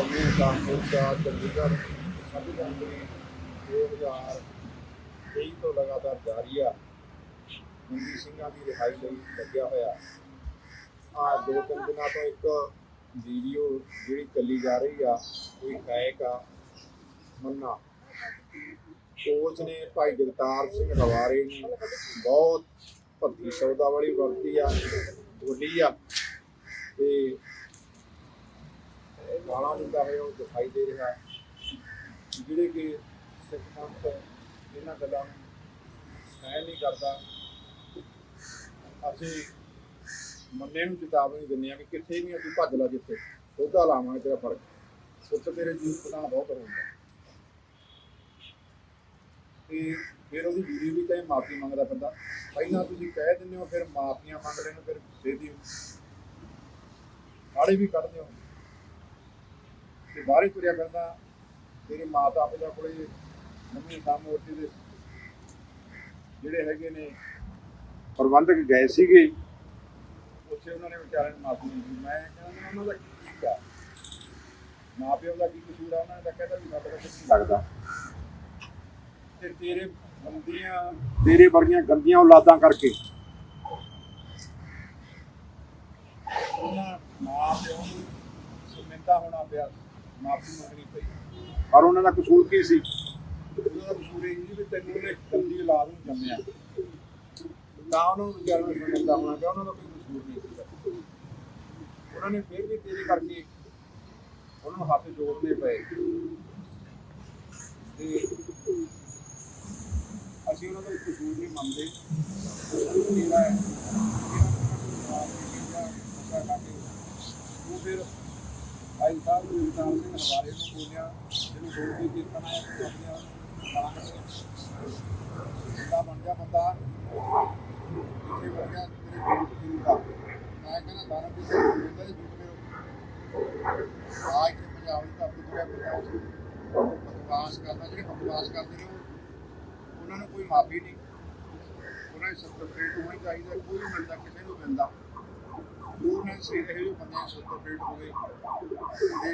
ਕੌਮੀ ਇਨਸਾਨ ਮੋਰਚਾ ਚੰਡੀਗੜ੍ਹ ਸਭ ਜਨਵਰੀ 2023 ਤੋਂ ਲਗਾਤਾਰ ਜਾਰੀ ਆ। ਹਿੰਦੀ ਸਿੰਘਾਂ ਦੀ ਰਿਹਾਈ ਲਈ ਲੱਗਿਆ ਹੋਇਆ। ਆ ਦੋ ਤਿੰਨ ਦਿਨਾਂ ਤੋਂ ਇੱਕ ਵੀਡੀਓ ਜਿਹੜੀ ਚੱਲੀ ਜਾ ਰਹੀ ਆ, ਇਹ ਗਾਇਕ ਆ ਮੰਨਾ। ਕੋਚ ਨੇ ਭਾਈ ਜਗਤਾਰ ਸਿੰਘ ਰਵਾਰੇ ਨੂੰ ਬਹੁਤ ਭੱਤੀ ਸੌਦਾ ਵਾਲੀ ਵਰਤੀ ਆ, ਬੋਲੀ ਆ ਤੇ ਗਾਲਾਂ ਦਿੰਦਾ ਹੋਇਆ ਉਹ ਦਿਖਾਈ ਦੇ ਰਿਹਾ ਜਿਹੜੇ ਕਿ ਸਿੱਖ ਪੰਥ ਇਹਨਾਂ ਗੱਲਾਂ ਨੂੰ ਸਹਿ ਨਹੀਂ ਕਰਦਾ। ਅਸੀਂ ਮੰਨੇ ਨੂੰ ਚੇਤਾਵਨੀ ਦਿੰਦੇ ਆ ਕਿ ਕਿੱਥੇ ਨਹੀਂ ਅਸੀਂ ਭੱਜ ਲਾ ਜਿੱਥੇ ਉਹਦਾ ਲਾਵਾਂਗੇ ਤੇਰਾ ਫ਼ਰਕ ਉੱਤ ਤੇਰੇ ਜੀਵ ਦਾ ਬਹੁਤ ਹੁੰਦਾ ਤੇ ਫਿਰ ਉਹਦੀ ਵੀਡੀਓ ਵੀ ਕਹੇ ਮਾਫੀ ਮੰਗਦਾ ਬੰਦਾ। ਪਹਿਲਾਂ ਤੁਸੀਂ ਕਹਿ ਦਿੰਦੇ ਹੋ, ਫਿਰ ਮਾਫੀਆਂ ਮੰਗ ਲੈਣ, ਫਿਰ ਛੇਤੀ ਗਾਲੀ ਵੀ ਕੱਢਦੇ ਹੋ। ਤੇ ਬਾਹਰ ਹੀ ਤੁਰਿਆ ਫਿਰਦਾ। ਤੇਰੇ ਮਾਤਾ ਪਿਤਾ ਕੋਲੇ ਮੰਮੀ ਸਾਹਮ ਮੂਰਤੀ ਦੇ ਜਿਹੜੇ ਹੈਗੇ ਨੇ, ਪ੍ਰਬੰਧਕ ਗਏ ਸੀਗੇ, ਉੱਥੇ ਉਹਨਾਂ ਨੇ ਵਿਚਾਰਿਆਂ ਨੂੰ ਮਾਫੀ ਮੰਗੀ। ਮੈਂ ਕਹਿੰਦਾ ਉਹਨਾਂ ਦਾ ਕੀ ਕਸੂਰ ਆ? ਮਾਂ ਪਿਓ ਦਾ ਕੀ ਕਸੂਰ ਆ? ਉਹਨਾਂ ਨੇ ਕਹਿੰਦਾ ਵੀ ਸਾਡਾ ਤਾਂ ਲੱਗਦਾ। ਤੇ ਤੇਰੇ ਬੰਦੀਆਂ, ਤੇਰੇ ਵਰਗੀਆਂ ਗੰਦੀਆਂ ਔਲਾਦਾਂ ਕਰਕੇ ਉਹਨਾਂ ਮਾਂ ਪਿਓ ਨੂੰ ਸੁਮਿੰਦਾ ਹੋਣਾ ਪਿਆ। ਮਾਫੀ ਮੰਗਣੀ ਪਈ। ਪਰ ਉਹਨਾਂ ਦਾ ਕਸੂਰ ਕੀ ਸੀ? ਉਹਨਾਂ ਦਾ ਕਸੂਰ ਇਹ ਸੀ ਵੀ ਤੈਨੂੰ ਉਹਨੇ ਗੰਦੀ ਔਲਾਦ ਨੂੰ ਜੰਮਿਆ। ਤਾਂ ਉਹਨਾਂ ਨੂੰ ਵਿਚਾਰ ਹੋਣਾ ਪਿਆ ਉਹਨਾਂ ਦਾ ਕੋਈ ਕਸੂਰ ਨਹੀਂ ਸੀ ਉਹਨਾਂ ਨੇ ਫਿਰ ਵੀ ਤੇਰੇ ਕਰਕੇ ਉਹਨਾਂ ਨੂੰ ਹੱਥ ਜੋੜਨੇ ਪਏ। ਤੇ ਅਸੀਂ ਉਹਨਾਂ ਦਾ ਕਸੂਰ ਨਹੀਂ ਮੰਨਦੇ। ਤੇਰਾ ਹੈ ਉਹ ਫਿਰ ਭਾਈ ਸਾਹਿਬ ਨੂੰ ਇਨਸਾਨ ਨੂੰ ਬੋਲਿਆ, ਜਿਹਨੂੰ ਬੋਲ ਕੇ ਕੀਰਤਨ ਆਇਆ ਕਿ ਆਪਣੀਆਂ ਗਾਲਾਂ ਕੱਢੀਆਂ ਬੰਦਾ ਬਣ ਗਿਆ ਬੰਦਾ। ਇੱਥੇ ਬਣ ਗਿਆ, ਤੇਰੇ ਜੂਤ ਜੂਤ ਦਾ ਮੈਂ ਕਹਿੰਦਾ, ਸਾਰਾ ਕੁਝ ਜਿੰਦਾ ਹੀ ਜੂਤ ਦੇ ਆ ਕੇ ਪੰਜਾਬ ਦੀ ਧਰਤੀ ਤੇ ਬੰਦਾ ਬਕਵਾਸ ਕਰਦਾ, ਜਿਹੜੇ ਬਕਵਾਸ ਕਰਦੇ ਨੇ, ਉਹਨਾਂ ਨੂੰ ਕੋਈ ਮਾਫੀ ਨਹੀਂ। ਉਹਨਾਂ ਨੂੰ ਸਰਟੀਫਿਕੇਟ ਹੋਣੀ ਚਾਹੀਦਾ ਕੋਈ ਮਿਲਦਾ ਕਿਸੇ ਨੂੰ ਮਿਲਦਾ। ਉਹਨਾਂ ਨੇ ਸਹੀ ਰਹੇ ਜੋ ਬੰਦੇ ਸਰਟੀਫਿਕੇਟ ਹੋਵੇ ਤੇ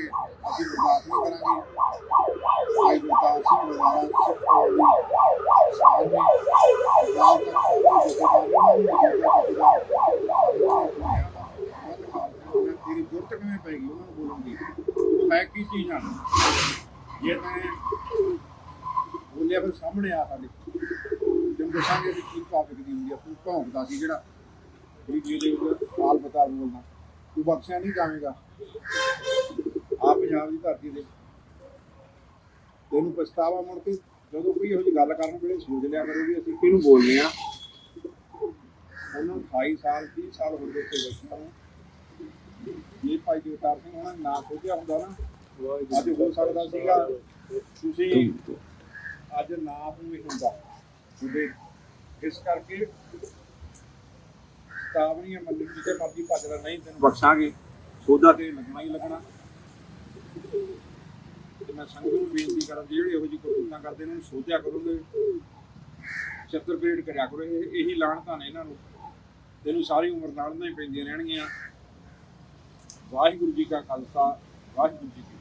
ਅਸੀਂ ਬਰਦਾਸ਼ਤ ਨਹੀਂ ਕਰਾਂਗੇ ਭਾਈ ਗੁਰਦਾਸ ਸਿੰਘ ਲਵਾਰਾ ਸਿੱਖੋ ਦੀ ਸਾਹਮਣੇ ਪੰਜਾਬ ਦਾ ਤੇਰੀ ਜੁਰਤ ਕਿਵੇਂ ਪੈਗੀ ਉਹਨਾਂ ਨੂੰ ਬੋਲਣ ਦੀ ਮੈਂ ਕੀ ਚੀਜ਼ ਆ ਜੇ ਮੈਂ ਬੋਲਿਆ ਫਿਰ ਸਾਹਮਣੇ ਆ ਸਾਡੇ ਜਦ ਦੱਸਾਂਗੇ ਵੀ ਕੀ ਭਾਵਿਕ ਦੀ ਹੁੰਦੀ ਆ ਤੂੰ ਭੌਂਕਦਾ ਸੀ ਜਿਹੜਾ ਵੀਡੀਓ ਦੇ ਉੱਤੇ ਹਾਲ ਬਤਾ ਬੋਲਣਾ ਤੂੰ ਬਖਸ਼ਿਆ ਨਹੀਂ ਜਾਵੇਂਗਾ ਪੰਜਾਬ ਦੀ ਧਰਤੀ ਦੇ ਤੈਨੂੰ ਪਛਤਾਵਾ ਮੁੜ ਕੇ ਜਦੋਂ ਕੋਈ ਇਹੋ ਜਿਹੀ ਗੱਲ ਕਰਨ ਵੇਲੇ ਸੋਚ ਲਿਆ ਕਰੋ ਵੀ ਅਸੀਂ ਕਿਹਨੂੰ ਬੋਲਨੇ ਆ। ਉਹਨਾਂ 28 ਸਾਲ 30 ਸਾਲ ਹੋ ਗਏ ਤੇ ਬੈਠਿਆਂ ਨੂੰ ਇਹ ਭਾਈ ਜਗਤਾਰ ਸਿੰਘ ਉਹਨਾਂ ਨਾ ਸੋਚਿਆ ਹੁੰਦਾ ਨਾ, ਅੱਜ ਹੋ ਸਕਦਾ ਸੀਗਾ ਤੁਸੀਂ ਅੱਜ ਨਾ ਵੀ ਹੁੰਦਾ। ਤੁਹਾਡੇ ਇਸ ਕਰਕੇ ਸਤਾਵਨੀਆਂ ਮੰਡੀ ਜਿੱਤੇ ਮਰਜ਼ੀ ਭੱਜ ਨਹੀਂ ਤੈਨੂੰ ਬਖਸ਼ਾਂਗੇ। ਸੋਦਾ ਤੇ ਲੱਗਣਾ ਹੀ ਲੱਗਣਾ। ਤੇ ਮੈਂ ਸੰਗਤ ਨੂੰ ਬੇਨਤੀ ਕਰਾਂ ਜਿਹੜੇ ਇਹੋ ਜਿਹੀ ਕਰਤੂਤਾਂ ਕਰਦੇ ਇਹਨਾਂ ਨੂੰ ਸੋਧਿਆ ਕਰੋਗੇ, ਛੱਤਰ ਪੇੜ ਕਰਿਆ ਕਰੋ ਇਹ ਇਹੀ ਲਾਹਣਤਾਂ ਨੇ ਇਹਨਾਂ ਨੂੰ। ਤੈਨੂੰ ਸਾਰੀ ਉਮਰ ਲਾਹਣਤਾਂ ਹੀ ਪੈਂਦੀਆਂ ਰਹਿਣਗੀਆਂ। ਵਾਹਿਗੁਰੂ ਜੀ ਕਾ ਖਾਲਸਾ, ਵਾਹਿਗੁਰੂ ਜੀ ਕੀ